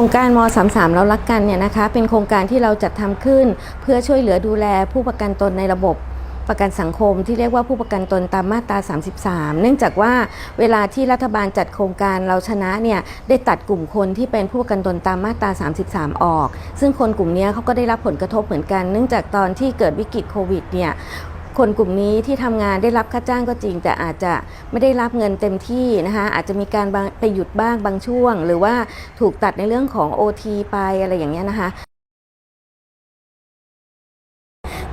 ครงการม 33 เรารักกันเนี่ยนะคะ เป็นโครงการที่เราจัดทำขึ้น เพื่อช่วยเหลือดูแลผู้ประกันตนในระบบประกันสังคมที่เรียกว่าผู้ประกันตนตามมาตรา 33 เนื่องจากว่าเวลาที่รัฐบาลจัดโครงการเราชนะเนี่ยได้ตัดกลุ่มคนที่เป็นผู้ประกันตนตามมาตรา 33 ออก ซึ่งคนกลุ่มนี้เขาก็ได้รับผลกระทบเหมือนกัน เนื่องจากตอนที่เกิดวิกฤตโควิดเนี่ย คนกลุ่มนี้ที่ทำงานได้รับค่าจ้างก็จริง แต่อาจจะไม่ได้รับเงินเต็มที่นะคะอาจจะมีการไปหยุดบ้างบางช่วง หรือว่าถูกตัดในเรื่องของ OT ไปอะไรอย่างเงี้ยนะคะ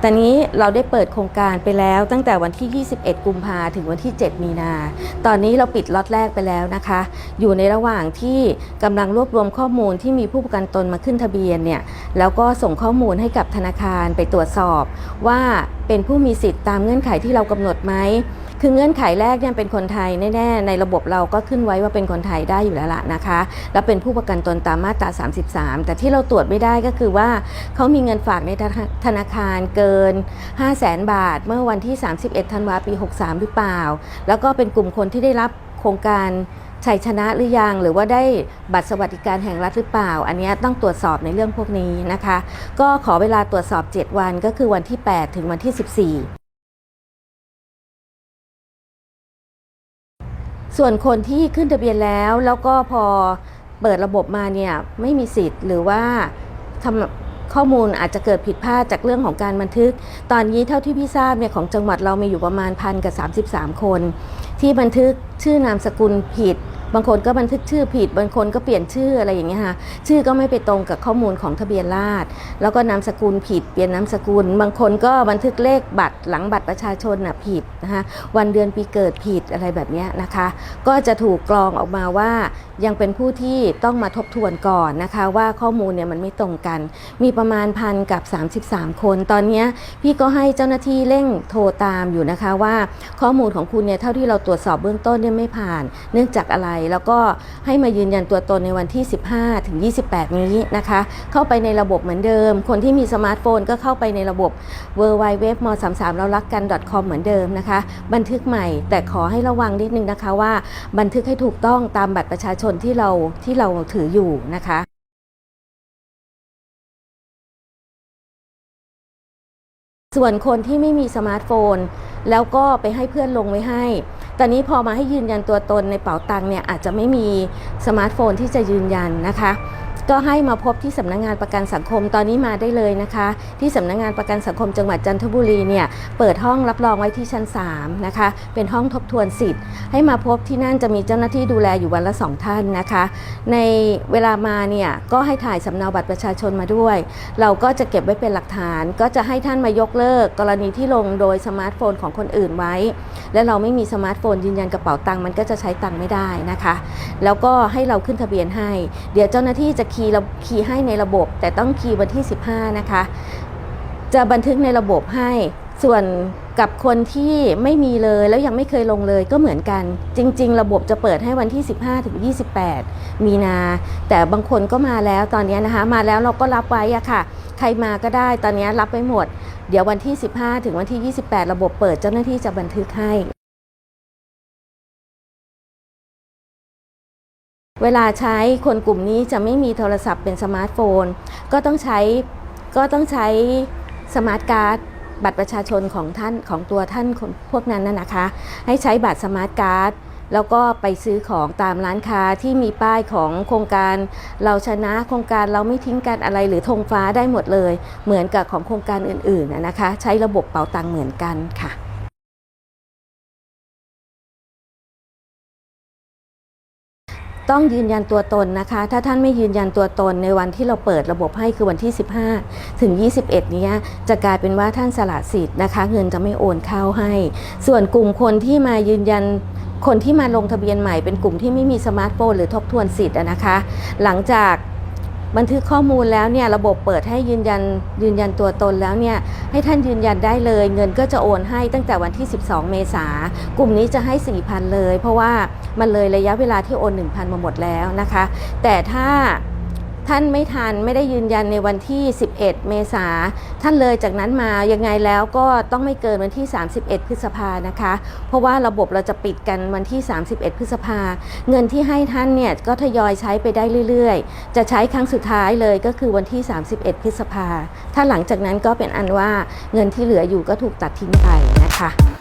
ตอนนี้เราได้เปิดโครงการไปแล้วตั้งแต่วันที่ 21 กุมภาถึงวันที่ 7 มีนา ตอนนี้เราปิดล็อตแรกไปแล้วนะคะ อยู่ในระหว่างที่กำลังรวบรวมข้อมูลที่มีผู้ประกันตนมาขึ้นทะเบียนเนี่ย แล้วก็ส่งข้อมูลให้กับธนาคารไปตรวจสอบว่าเป็นผู้มีสิทธิ์ตามเงื่อนไขที่เรากำหนดไหมคือเงื่อนไขแรกเนี่ยเป็นคนไทยแน่ๆในระบบเราก็ขึ้นไว้ว่าเป็นคนไทยได้อยู่แล้วล่ะนะคะ แล้วเป็นผู้ประกันตนตามมาตรา 33 แต่ที่เราตรวจไม่ได้ก็คือว่าเขามีเงินฝากในธนาคารเกิน 5 0 0แสนบาท เมื่อวันที่ 31 ธันวาปี 63 หรือเปล่า แล้วก็เป็นกลุ่มคนที่ได้รับ ครงการชัยชนะหรือยังหรือว่าได้บัตรสวัสดิการแห่งรัฐหรือเปล่า อันนี้ต้องตรวจสอบในเรื่องพวกนี้นะคะ ก็ขอเวลาตรวจสอบ 7 วันก็คือวันที่ 8 ถึงวันที่ 14ส่วนคนที่ขึ้นทะเบียนแล้วแล้วก็พอเปิดระบบมาเนี่ยไม่มีสิทธิ์หรือว่าทำข้อมูลอาจจะเกิดผิดพลาดจากเรื่องของการบันทึก ตอนนี้เท่าที่พี่ทราบเนี่ยของจังหวัดเรามีอยู่ประมาณพันกับ33 คน ที่บันทึกชื่อนามสกุลผิด บางคนก็บันทึกชื่อผิด บางคนก็เปลี่ยนชื่ออะไรอย่างเงี้ยค่ะชื่อก็ไม่ไปตรงกับข้อมูลของทะเบียนราษฎร์แล้วก็นามสกุลผิด เปลี่ยนนามสกุล บางคนก็บันทึกเลขบัตรหลังบัตรประชาชนน่ะผิดนะคะวันเดือนปีเกิดผิดอะไรแบบเนี้ยนะคะ ก็จะถูกกรองออกมาว่ายังเป็นผู้ที่ต้องมาทบทวนก่อนนะคะว่าข้อมูลเนี่ยมันไม่ตรงกัน มีประมาณพันกับ 33 คน ตอนเนี้ยพี่ก็ให้เจ้าหน้าที่เร่งโทรตามอยู่นะคะว่าข้อมูลของคุณเนี่ยเท่าที่เราตรวจสอบเบื้องต้นเนี่ยไม่ผ่าน เนื่องจากอะไรแล้วก็ให้มายืนยันตัวตนในวันที่ 15 ถึง 28 นี้นะคะ เข้าไปในระบบเหมือนเดิม คนที่มีสมาร์ทโฟนก็เข้าไปในระบบ w w w m 3 3เรารักกัน .com เหมือนเดิมนะคะ บันทึกใหม่แต่ขอให้ระวังนิดนึงนะคะว่าบันทึกให้ถูกต้องตามบัตรประชาชนที่เราที่เราถืออยู่นะคะส่วนคนที่ไม่มีสมาร์ทโฟน แล้วก็ไปให้เพื่อนลงไว้ให้ ตอนนี้พอมาให้ยืนยันตัวตนในเป๋าตังค์เนี่ยอาจจะไม่มีสมาร์ทโฟนที่จะยืนยันนะคะ ก็ให้มาพบที่สำนักงงานประกันสังคมตอนนี้มาได้เลยนะคะ ที่สำนักงงานประกันสังคมจังหวัดจันทบุรีเนี่ยเปิดห้องรับรองไว้ที่ชั้น3นะคะเป็นห้องทบทวนสิทธิ์ ให้มาพบที่นั่นจะมีเจ้าหน้าที่ดูแลอยู่วันละสองท่านนะคะ ในเวลามาเนี่ยก็ให้ถ่ายสำเนาบัตรประชาชนมาด้วย เราก็จะเก็บไว้เป็นหลักฐาน ก็จะให้ท่านมายกเลิก กรณีที่ลงโดยสมาร์ทโฟนของคนอื่นไว้ และเราไม่มีสมาร์ทโฟนยืนยันกระเป๋าตังค์มันก็จะใช้ตังค์ไม่ได้นะคะ แล้วก็ให้เราขึ้นทะเบียนให้ เดี๋ยวเจ้าหน้าที่จะคีย์เราคีย์ให้ในระบบ แต่ต้องคีย์วันที่ 15 นะคะ จะบันทึกในระบบให้ส่วนกับคนที่ไม่มีเลยแล้วยังไม่เคยลงเลยก็เหมือนกัน จริง ๆ ระบบจะเปิดให้วันที่ 15ถึง28 มีนา แต่บางคนก็มาแล้วตอนนี้นะคะ มาแล้วเราก็รับไว้อะค่ะ ใครมาก็ได้ตอนนี้รับไว้หมด เดี๋ยววันที่ 15 ถึงวันที่ 28 ระบบเปิดเจ้าหน้าที่จะบันทึกให้ เวลาใช้คนกลุ่มนี้จะไม่มีโทรศัพท์เป็นสมาร์ทโฟน ก็ต้องใช้ก็ต้องใช้สมาร์ทการ์ดบัตรประชาชนของท่านของตัวท่านคนพวกนั้นน่ะนะคะ ให้ใช้บัตรสมาร์ทการ์ดแล้วก็ไปซื้อของตามร้านค้าที่มีป้ายของโครงการเราชนะโครงการเราไม่ทิ้งกันอะไรหรือธงฟ้าได้หมดเลย เหมือนกับของโครงการอื่นๆนะคะ ใช้ระบบเป๋าตังค์เหมือนกันค่ะ ต้องยืนยันตัวตนนะคะ ถ้าท่านไม่ยืนยันตัวตนในวันที่เราเปิดระบบให้คือวันที่ 15 ถึง 21เนี้ยจะกลายเป็นว่าท่านสละสิทธิ์นะคะ เงินจะไม่โอนเข้าให้ ส่วนกลุ่มคนที่มายืนยันคนที่มาลงทะเบียนใหม่เป็นกลุ่มที่ไม่มีสมาร์ทโฟนหรือทบทวนสิทธิ์อะนะคะ หลังจาก บันทึกข้อมูลแล้วเนี่ยระบบเปิดให้ยืนยันยืนยันตัวตนแล้วเนี่ยให้ท่านยืนยันได้เลย เงินก็จะโอนให้ตั้งแต่วันที่ 12 เมษากลุ่มนี้จะให้ 4,000 เลย เพราะว่ามันเลยระยะเวลาที่โอน 1,000 มาหมดแล้วนะคะ แต่ถ้า ท่านไม่ทันไม่ได้ยืนยันในวันที่ 11 เมษาท่านเลยจากนั้นมายังไงแล้วก็ต้องไม่เกินวันที่ 31 พฤษภานะคะ เพราะว่าระบบเราจะปิดกันวันที่ 31 พฤษภา เงินที่ให้ท่านเนี่ยก็ทยอยใช้ไปได้เรื่อยๆ จะใช้ครั้งสุดท้ายเลยก็คือวันที่ 31 พฤษภา ถ้าหลังจากนั้นก็เป็นอันว่าเงินที่เหลืออยู่ก็ถูกตัดทิ้งไปนะคะ